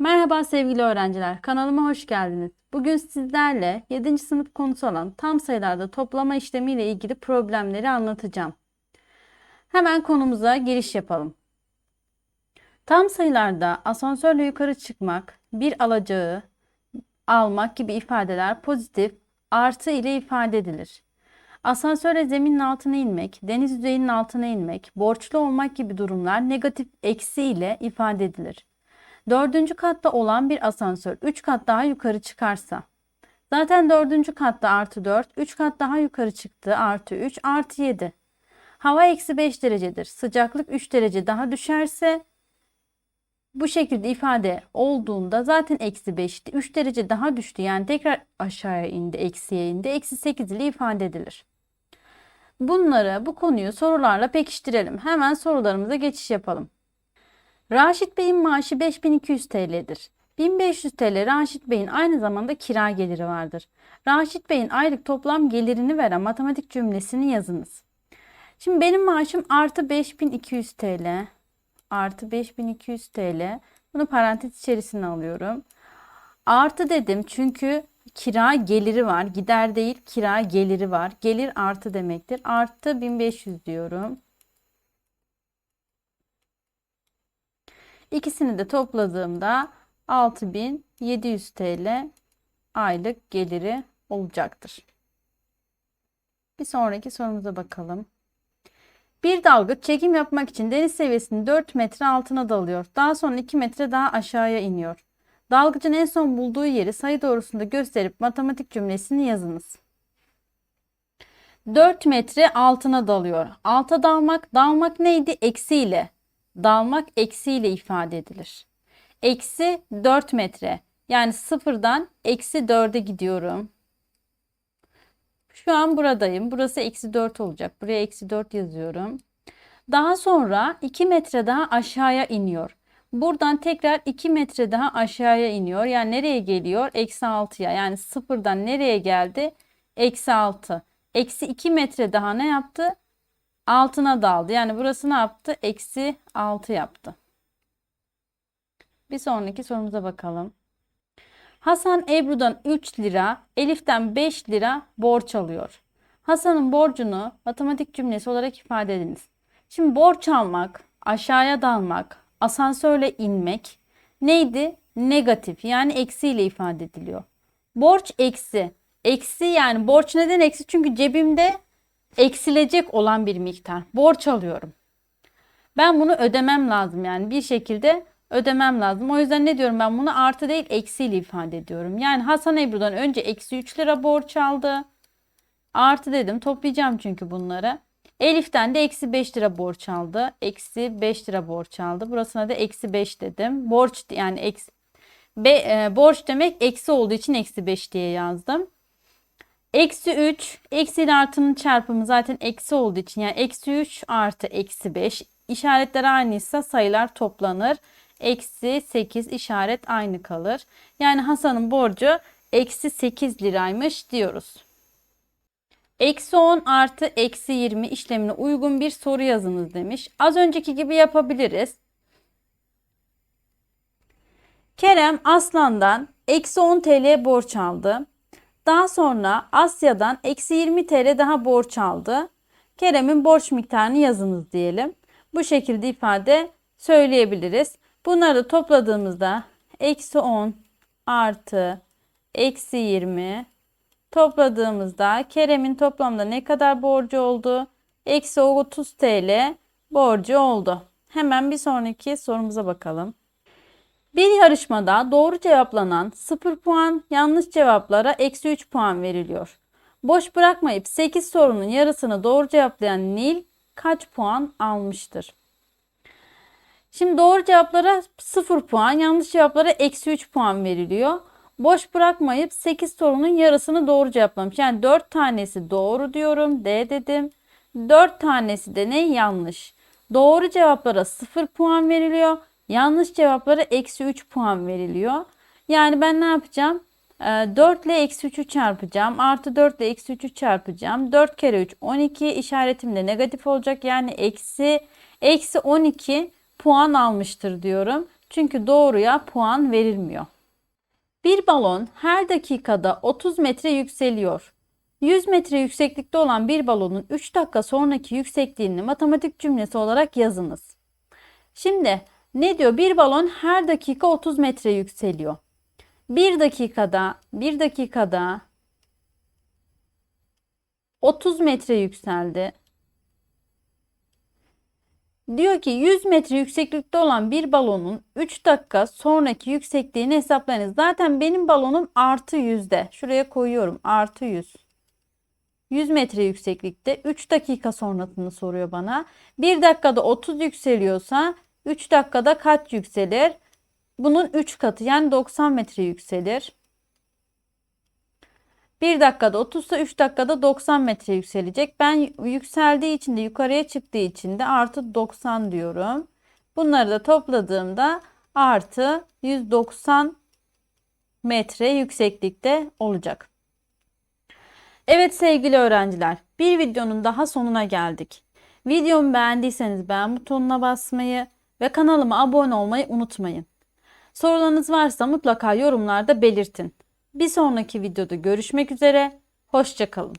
Merhaba sevgili öğrenciler, kanalıma hoş geldiniz. Bugün sizlerle 7. sınıf konusu olan tam sayılarda toplama işlemi ile ilgili problemleri anlatacağım. Hemen konumuza giriş yapalım. Tam sayılarda asansörle yukarı çıkmak, bir alacağı almak gibi ifadeler pozitif, artı ile ifade edilir. Asansörle zeminin altına inmek, deniz yüzeyinin altına inmek, borçlu olmak gibi durumlar negatif eksi ile ifade edilir. Dördüncü katta olan bir asansör 3 kat daha yukarı çıkarsa. Zaten dördüncü katta artı 4, 3 kat daha yukarı çıktı artı 3 artı 7. Hava eksi 5 derecedir. Sıcaklık 3 derece daha düşerse bu şekilde ifade olduğunda zaten eksi 5'ti. 3 derece daha düştü. Yani tekrar aşağıya indi, eksiye indi. Eksi 8 ile ifade edilir. Bunları, bu konuyu sorularla pekiştirelim. Hemen sorularımıza geçiş yapalım. Raşit Bey'in maaşı 5200 TL'dir. 1500 TL Raşit Bey'in aynı zamanda kira geliri vardır. Raşit Bey'in aylık toplam gelirini veren matematik cümlesini yazınız. Şimdi benim maaşım artı 5200 TL. Artı 5200 TL. Bunu parantez içerisine alıyorum. Artı dedim çünkü kira geliri var. Gider değil kira geliri var. Gelir artı demektir. Artı 1500 diyorum. İkisini de topladığımda 6700 TL aylık geliri olacaktır. Bir sonraki sorumuza bakalım. Bir dalgıç çekim yapmak için deniz seviyesinin 4 metre altına dalıyor. Daha sonra 2 metre daha aşağıya iniyor. Dalgıcın en son bulduğu yeri sayı doğrusunda gösterip matematik cümlesini yazınız. 4 metre altına dalıyor. Alta dalmak, dalmak neydi? Eksiyle dalmak eksiyle ifade edilir. Eksi 4 metre. Yani sıfırdan eksi 4'e gidiyorum. Şu an buradayım. Burası eksi 4 olacak. Buraya eksi 4 yazıyorum. Daha sonra 2 metre daha aşağıya iniyor. Buradan tekrar 2 metre daha aşağıya iniyor. Yani nereye geliyor? Eksi 6'ya. Yani sıfırdan nereye geldi? Eksi 6. Eksi 2 metre daha ne yaptı? Altına daldı. Yani burası ne yaptı? Eksi 6 yaptı. Bir sonraki sorumuza bakalım. Hasan Ebru'dan 3 lira, Elif'ten 5 lira borç alıyor. Hasan'ın borcunu matematik cümlesi olarak ifade ediniz. Şimdi borç almak, aşağıya dalmak, asansörle inmek neydi? Negatif yani eksiyle ifade ediliyor. Borç eksi. Eksi yani borç neden eksi? Çünkü cebimde eksilecek olan bir miktar. Borç alıyorum. Ben bunu ödemem lazım yani bir şekilde ödemem lazım. O yüzden ne diyorum ben bunu artı değil eksiyle ifade ediyorum. Yani Hasan Ebru'dan önce eksi 3 lira borç aldı. Artı dedim toplayacağım çünkü bunları. Elif'ten de eksi 5 lira borç aldı. Eksi 5 lira borç aldı. Burasına da eksi 5 dedim. Borç yani eksi, be, e, borç demek eksi olduğu için eksi 5 diye yazdım. Eksi 3, eksi ile artının çarpımı zaten eksi olduğu için yani eksi 3 artı eksi 5 işaretler aynıysa sayılar toplanır. Eksi 8 işaret aynı kalır. Yani Hasan'ın borcu eksi 8 liraymış diyoruz. Eksi 10 artı eksi 20 işlemine uygun bir soru yazınız demiş. Az önceki gibi yapabiliriz. Kerem Aslan'dan eksi 10 TL borç aldı. Daha sonra Asya'dan eksi 20 TL daha borç aldı. Kerem'in borç miktarını yazınız diyelim. Bu şekilde ifade söyleyebiliriz. Bunları da topladığımızda eksi 10 artı eksi 20 topladığımızda Kerem'in toplamda ne kadar borcu oldu? Eksi 30 TL borcu oldu. Hemen bir sonraki sorumuza bakalım. Bir yarışmada doğru cevaplanan 0 puan, yanlış cevaplara eksi 3 puan veriliyor. Boş bırakmayıp 8 sorunun yarısını doğru cevaplayan Nil kaç puan almıştır? Şimdi doğru cevaplara 0 puan, yanlış cevaplara eksi 3 puan veriliyor. Boş bırakmayıp 8 sorunun yarısını doğru cevaplamış. Yani 4 tanesi doğru diyorum. D dedim. 4 tanesi de ne? Yanlış. Doğru cevaplara 0 puan veriliyor. Yanlış cevaplara eksi 3 puan veriliyor. Yani ben ne yapacağım? 4 ee, ile eksi 3'ü çarpacağım. Artı 4 ile eksi 3'ü çarpacağım. 4 kere 3 12 işaretim de negatif olacak. Yani eksi, eksi 12 puan almıştır diyorum. Çünkü doğruya puan verilmiyor. Bir balon her dakikada 30 metre yükseliyor. 100 metre yükseklikte olan bir balonun 3 dakika sonraki yüksekliğini matematik cümlesi olarak yazınız. Şimdi ne diyor? Bir balon her dakika 30 metre yükseliyor. Bir dakikada, bir dakikada 30 metre yükseldi. Diyor ki 100 metre yükseklikte olan bir balonun 3 dakika sonraki yüksekliğini hesaplayınız. Zaten benim balonum artı yüzde. Şuraya koyuyorum artı 100. 100 metre yükseklikte 3 dakika sonrasını soruyor bana. 1 dakikada 30 yükseliyorsa 3 dakikada kaç yükselir? Bunun 3 katı yani 90 metre yükselir. 1 dakikada 30 ise 3 dakikada 90 metre yükselecek. Ben yükseldiği için de yukarıya çıktığı için de artı 90 diyorum. Bunları da topladığımda artı 190 metre yükseklikte olacak. Evet sevgili öğrenciler, bir videonun daha sonuna geldik. Videomu beğendiyseniz beğen butonuna basmayı ve kanalıma abone olmayı unutmayın. Sorularınız varsa mutlaka yorumlarda belirtin. Bir sonraki videoda görüşmek üzere, hoşçakalın.